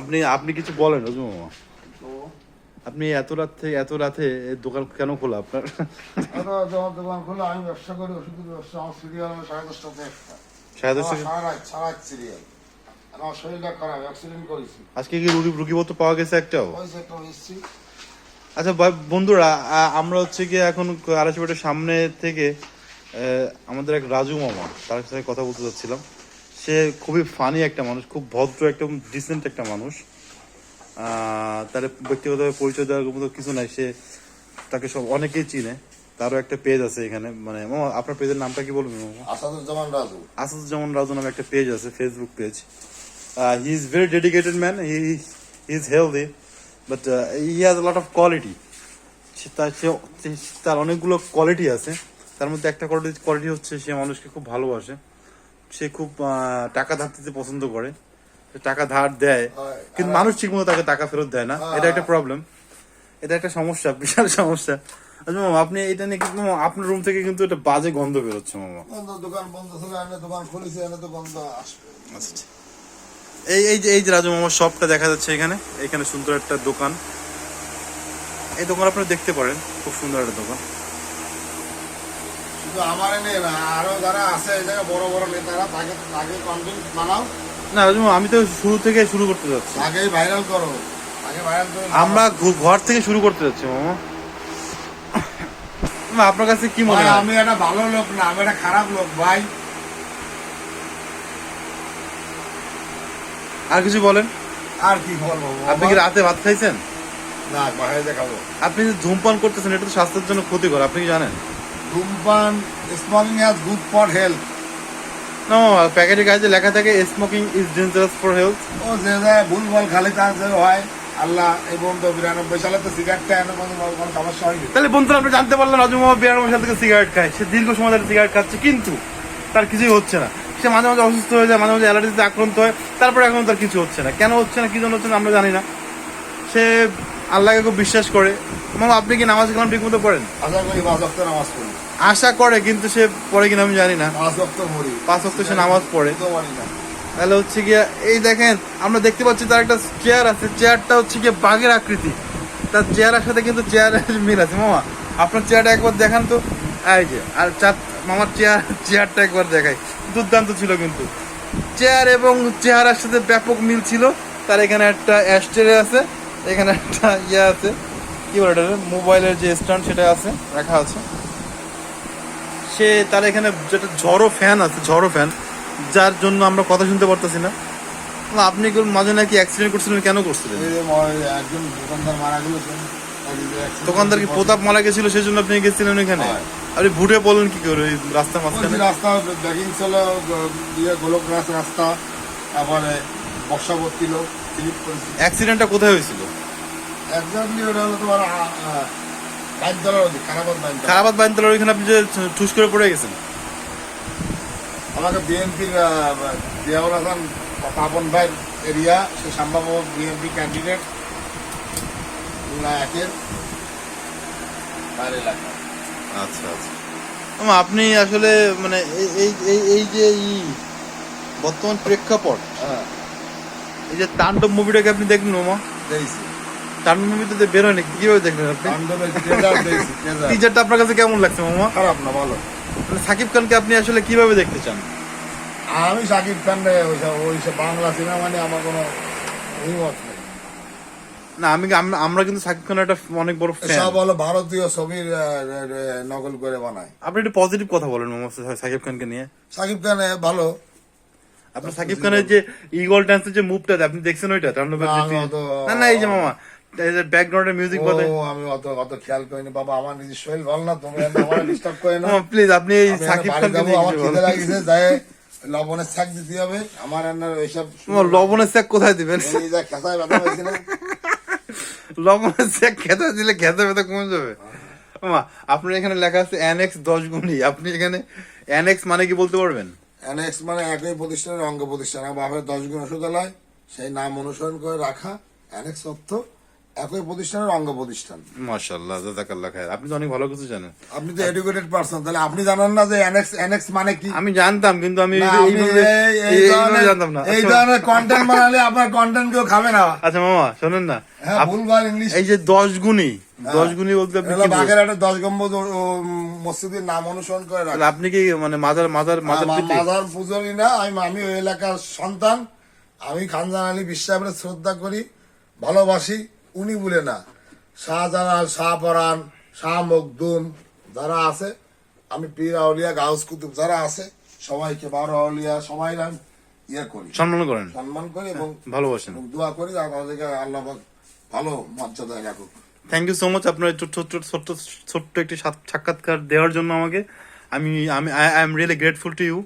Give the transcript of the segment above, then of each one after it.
আপনি আপনি কিছু বলেন রজু মামা। আপনি এত রাত থেকে এত রাতে দোকান কেন খোলা আপনার? আমরা দোকান খুলে আমি ব্যবসা করি ওষুধের ব্যবসা আমার সিরিয়াল সাড়ে দশটাতে একটা। সাড়ে দশটা সারা সারা সিরিয়াল আমার শরীরটা খারাপ অ্যাক্সিডেন্ট করেছি। আজকে কি রুগী রুগীপত্র পাওয়া গেছে একটাও? ওই একটা এসছি আচ্ছা বন্ধুরা আমরা হচ্ছে কি এখন আড়াইশোটার সামনে থেকে আমাদের এক রাজু মামা তার সাথে কথা বলতে চাচ্ছিলাম সে খুবই ফানি একটা মানুষ খুব ভদ্র একদম ডিসেন্ট একটা মানুষ। তার ব্যক্তিগতভাবে পরিচয় দেওয়ার মতো কিছু নাই সে তাকে সব অনেকেই চিনে। তারও একটা পেজ আছে এখানে মানে আপনার পেজের নামটা কি বলবেন আসাদুজ্জামান রাজু। আসাদুজ্জামান রাজু নামে একটা পেজ আছে Facebook page he is very dedicated man he is healthy but he has lot of quality তার সে- সে- তার অনেকগুলো কোয়ালিটি আছে। তার মধ্যে একটা কোয়ালিটি কোয়ালিটি হচ্ছে সে মানুষকে খুব ভালোবাসে। সে খুব টাকা ধার দিতে পছন্দ করে। টাকা ধার দেয় কিন্তু মানুষ ঠিকমতো তাকে টাকা ফেরত দেয় না। এটা একটা প্রবলেম এটা একটা সমস্যা বিশাল সমস্যা। আচ্ছা মামা আপনি এটা নিয়ে কিন্তু আপনার রুম থেকে কিন্তু একটা বাজে গন্ধ বেরোচ্ছে মামা। দোকান বন্ধ ছিল এনে দোকান খুলেছি এনে তো বন্ধ আসবে। আচ্ছা এই এই যে এই যে রাজু মামার শপটা দেখা যাচ্ছে এখানে। এখানে সুন্দর একটা দোকান। এই দোকান আপনারা দেখতে পারেন। খুব সুন্দর একটা দোকান। শুধু আমার না আরও যারা আছে এই জায়গায় বড় বড় নেতারা তাকে তাকে কন্টেন্ট বানাও। না রাজু মামা, আমি তো শুরু থেকে শুরু করতে যাচ্ছি। ভাইরাল করো। তাকে ভাইরাল করে আমরা ঘর থেকে শুরু করতে যাচ্ছি মামা। আপনার কাছে কি মনে হয়? আমি একটা ভালো লোক না আমি একটা খারাপ লোক ভাই। আর কিছু বলেন। আর কি বলব আপনি কি রাতে ভাত খাইছেন? না বাইরে দেখাবো আপনি যে ধূমপান করতেছেন এটা তো স্বাস্থ্যের জন্য ক্ষতিকর আপনি কি জানেন? ধূমপান smoking has good for health না মামা, প্যাকেটে গায়ে লেখা থাকে smoking is dangerous for health ও যে যায় ভুল ভালো খালি তার যে হয় আল্লাহ এই বন্ধু বিরানব্বই সালে তো সিগারেটটা এনে কোনো কোনো সমস্যা হয়নি। তাহলে বন্ধুরা আপনি জানতে পারলেন রাজু মামা বিরানব্বই সাল থেকে সিগারেট খায়। সে দীর্ঘ সময় ধরে সিগারেট খাচ্ছে কিন্তু তার কিছুই হচ্ছে না। সে মাঝে মাঝে অসুস্থ হয়ে যায় মাঝে মাঝে অ্যালার্জিতে আক্রান্ত হয় তারপরে এখন তার কিছু হচ্ছে না। কেন হচ্ছে না কি জন্য হচ্ছে না আমরা জানি না। সে আল্লাহকে খুব বিশ্বাস করে। মামা আপনি কি নামাজ কালাম ঠিক মতো পড়েন? আশা করি পাঁচ অক্ট নামাজ পড়ি। আশা করে কিন্তু সে পড়ে কিনা আমি জানি না। পাঁচ অক্ট পাঁচ সে নামাজ পড়ে। তো না। তাহলে হচ্ছে গিয়ে এই দেখেন আমরা দেখতে পাচ্ছি তার একটা চেয়ার আছে। চেয়ারটা হচ্ছে গিয়ে বাঘের আকৃতি। তার চেয়ারের সাথে কিন্তু চেয়ারের মিল আছে। মামা আপনার চেয়ারটা একবার দেখান তো। এই যে আর চার মামার চেয়ার চেয়ারটা একবার দেখাই। দুর্দান্ত ছিল কিন্তু। চেয়ার এবং চেহারার সাথে ব্যাপক মিল ছিল। তার এখানে একটা অ্যাস্টেরে আছে। এখানে একটা ইয়ে আছে কি বলে এটা মোবাইলের যে স্ট্যান্ড সেটা আছে রাখা আছে। সে তার এখানে যেটা ঝড়ো ফ্যান আছে ঝড়ো ফ্যান যার জন্য আমরা কথা শুনতে পারতেছি না। আপনি কি মাঝে নাকি অ্যাক্সিডেন্ট করছিলেন কেন করছিলেন? একজন দোকানদার মারা গেল দোকানদার কি প্রতাপ মারা গেছিল সেই জন্য আপনি গেছিলেন ওইখানে? হয়। আপনি ভুটে বললেন কি করে ওই রাস্তার মাঝখানে? রাস্তা ব্যাগিং ছিল ইয়ে গোলক রাস্তা তারপরে বর্ষাবর্তী লোক। স্লিপ অ্যাক্সিডেন্টটা কোথায় হয়েছিল? একজাক্টলি ওটা হলো তোমার বাইনতলার ওদিক খারাপত বাইনতলা। খারাপাত বাইনতলার ওইখানে আপনি যে ঠুস করে পড়ে গেছেন? আমাকে বিএনপির জিয়াউল হাসান পাপন ভাই এরিয়া সে সম্ভব বিএনপি ক্যান্ডিডেট একের তার এলাকা। আচ্ছা আচ্ছা। আপনি আসলে মানে এই- এই এই যে বর্তমান প্রেক্ষাপট হ্যাঁ। এই যে তাণ্ডব মুভিটাকে আপনি দেখলেন মামা দেখছি। তাণ্ডব মুভিটাতে বেরোয় নাকি? কীভাবে দেখলেন আপনি? টিজারটা আপনার কাছে কেমন লাগছে মামা খারাপ না ভালো। মানে সাকিব খানকে আপনি আসলে কীভাবে দেখতে চান? আমি সাকিব খান ওইসব বাংলা সিনেমা নিয়ে আমার কোনো অভিমত নেই। না আমি আমরা কিন্তু সাকিব খানের একটা অনেক বড় ফ্যান সব হলো ভারতীয় ছবির নকল করে বানায়। আপনি একটু পজিটিভ কথা বলেন মামা সাকিব খানকে নিয়ে। সাকিব খান ভালো। আপনার সাকিব খানের যে ইগল ডান্সের যে মুভটা আপনি দেখছেন ওইটা? না, না এই যে মামা ব্যাকগ্রাউন্ডের মিউজিক বাজে আমি অত অত খেয়াল করিনি। বাবা আমার নিজের শরীর ভালো না আমার ডিস্টার্ব করে না প্লিজ আপনি এই সাকিব খানকে আমার খিদে যায় লবণের শাক দিতে হবে। আমার রান্নার ওইসব লবণের স্যাক কোথায় দিবেন? এই যা খেসায় ব্যথা হয়েছে না? লবণের স্যাক খেতে দিলে খেতে ব্যথা কমে যাবে। আপনার এখানে লেখা আছে অ্যানেক্স দশ গুণী আপনি এখানে অ্যানেক্স মানে কি বলতে পারবেন? অ্যানেক্স মানে একই প্রতিষ্ঠানের অঙ্গ প্রতিষ্ঠান আমার বাপের দশ গুণ ওষুধালয়, সেই নাম অনুসরণ করে রাখা অ্যানেক্স অর্থ একই প্রতিষ্ঠানের অঙ্গ প্রতিষ্ঠান মাশাআল্লাহ জাযাকাল্লাহ খায়ের আপনি তো অনেক ভালো কিছু জানেন। আপনি তো এডুকেটেড পারসন তাহলে আপনি জানেন না যে এনএক্স এনএক্স মানে কি? আমি জানতাম কিন্তু আমি এই- ধরনের- জানতাম না। এই আচ্ছা, ধরনের কন্টেন্ট বানালে আপনার কন্টেন্ট কেউ খাবে না। আচ্ছা মামা শোনেন না। হ্যাঁ ভুলভাল ইংলিশ এই যে দশ গুণী দশ গুণী বলতে আপনি কি? বাগেরহাটের দশ গম্বুজ ও- ও মসজিদের নাম অনুসরণ করে রাখে। তাহলে আপনি কি মানে মাদার মাদার মাদার আমার পিতে? না আমি আমি ওই এলাকার সন্তান। আমি খানজান আলী বিশ্বাসের শ্রদ্ধা করি ভালোবাসি। উনি বলে না শাহজালাল শাহপরান শাহ মকদুম যারা আছে আমি পীর আউলিয়া গাউস কুতুব যারা আছে সবাইকে বারো আউলিয়া সবাই আমি ইয়ে করি। সম্মান করেন। সম্মান করি এবং ভালোবাসেন। এবং দোয়া করি আর তাদেরকে আল্লাহ ভালো মর্যাদায় রাখুক। থ্যাংক ইউ সো মাচ আপনার ছোট্ট ছোট্ট ছোট্ট ছোট্ট একটি সাক্ষাৎকার দেওয়ার জন্য আমাকে। আমি আমি I am really grateful to you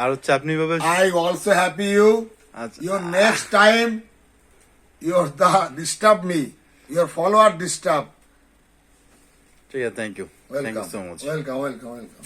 আর হচ্ছে আপনি এভাবে I also happy you. আচ্ছা। Your next time, your the disturb me. Your follower disturb. ঠিক আছে thank you thank you Welcome. So much Welcome, welcome, welcome.